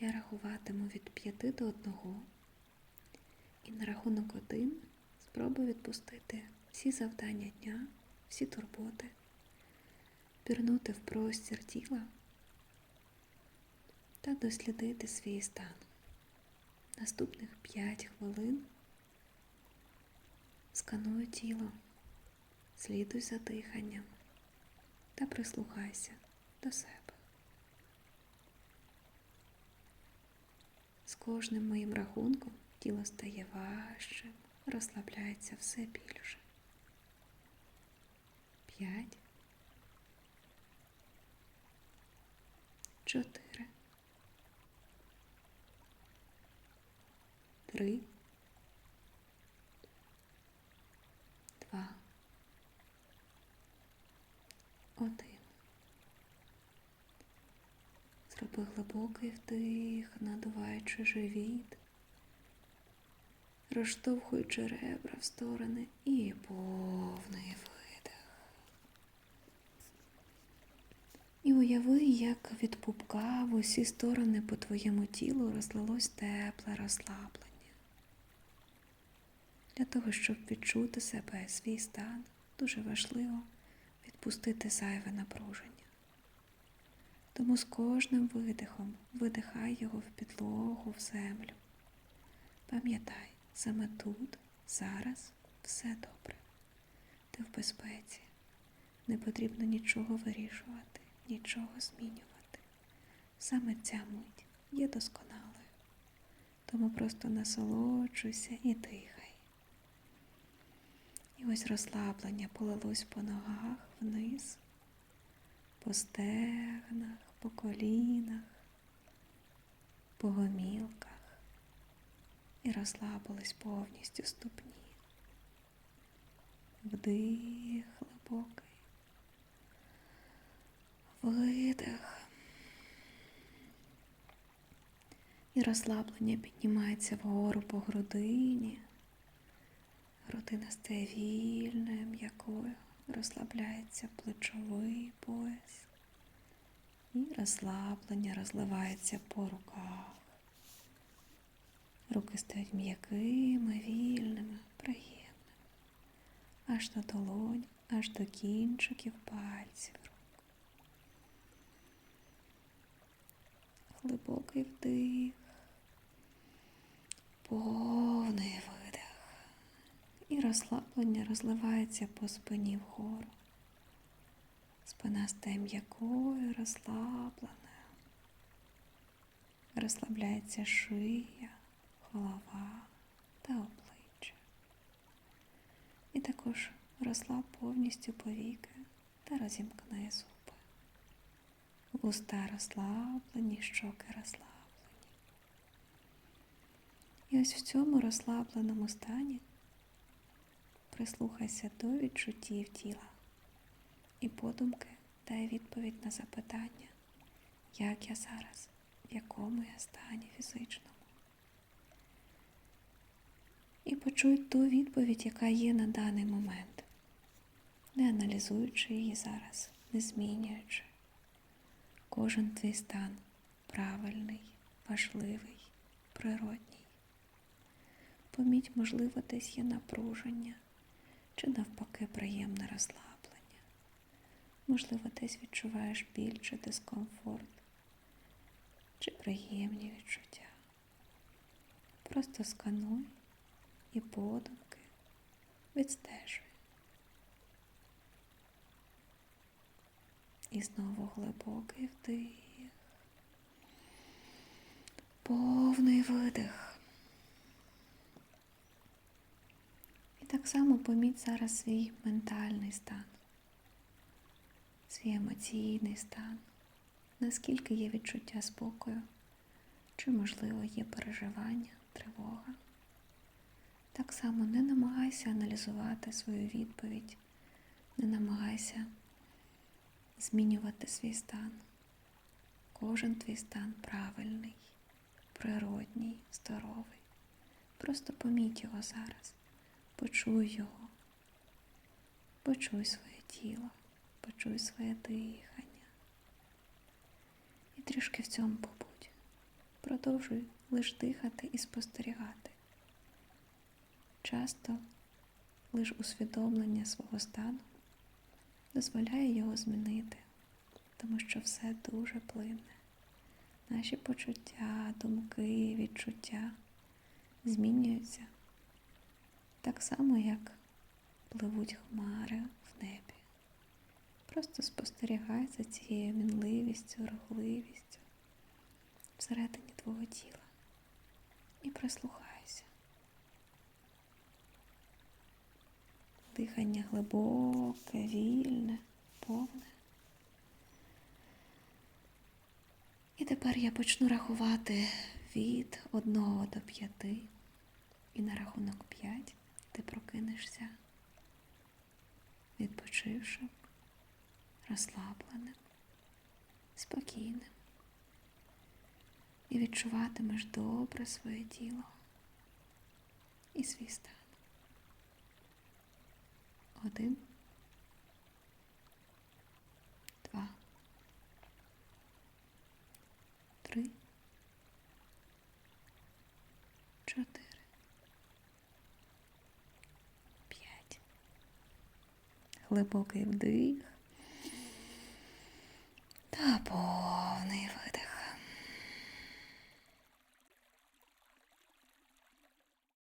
Я рахуватиму від п'яти до одного. І на рахунок один спробуй відпустити всі завдання дня, всі турботи, пірнути в простір тіла та дослідити свій стан. Наступних 5 хвилин скануй тіло, слідуй за диханням та прислухайся до себе. З кожним моїм рахунком тіло стає важчим, розслабляється все більше. П'ять. Чотири. Три. Два. Один. Зроби глибокий вдих, надуваючи живіт, розштовхуючи ребра в сторони і повний видих. І уяви, як від пупка в усі сторони по твоєму тілу розлилось тепле розслаблення. Для того, щоб відчути себе, свій стан, дуже важливо відпустити зайве напруження. Тому з кожним видихом видихай його в підлогу, в землю. Пам'ятай, саме тут, зараз все добре. Ти в безпеці. Не потрібно нічого вирішувати, нічого змінювати. Саме ця мить є досконалою. Тому просто насолоджуйся і дихай. І ось розслаблення полилось по ногах вниз, по стегнах, по колінах, по гомілках і розслабились повністю ступні. Вдих глибокий, видих. І розслаблення піднімається вгору по грудині. Грудина стає вільною, м'якою, розслабляється плечовий пояс. І розслаблення розливається по руках. Руки стають м'якими, вільними, приємними. Аж до долонь, аж до кінчиків пальців рук. Глибокий вдих, повний видих. І розслаблення розливається по спині вгору. Спина стає м'якою, розслабленою. Розслабляється шия, голова та обличчя. І також розслаб повністю повіки та розімкни зуби. Вуста розслаблені, щоки розслаблені. І ось в цьому розслабленому стані прислухайся до відчуттів тіла і подумки дай відповідь на запитання, як я зараз, в якому я стані фізичному. І почуй ту відповідь, яка є на даний момент, не аналізуючи її зараз, не змінюючи. Кожен твій стан правильний, важливий, природній. Поміть, можливо, десь є напруження чи навпаки приємне розслаблення. Можливо, десь відчуваєш біль чи дискомфорт, чи приємні відчуття. Просто скануй і подумки відстежуй. І знову глибокий вдих, повний видих. І так само поміть зараз свій ментальний стан, свій емоційний стан, наскільки є відчуття спокою, чи, можливо, є переживання, тривога. Так само не намагайся аналізувати свою відповідь, не намагайся змінювати свій стан. Кожен твій стан правильний, природній, здоровий. Просто поміть його зараз, почуй його, почуй своє тіло, почуй своє дихання. І трішки в цьому побудь. продовжуй лиш дихати і спостерігати. Часто лиш усвідомлення свого стану дозволяє його змінити, тому що все дуже плинне. Наші почуття, думки, відчуття змінюються так само, як пливуть хмари в небі. Просто спостерігай за цією мінливістю, рухливістю всередині твого тіла і прислухайся. Дихання глибоке, вільне, повне. І тепер я почну рахувати від 1 до 5. І на рахунок 5 ти прокинешся відпочившим, розслабленим, спокійним. І відчуватимеш добре своє тіло і свій стан. Один. Два. Три. Чотири. Глибокий вдих.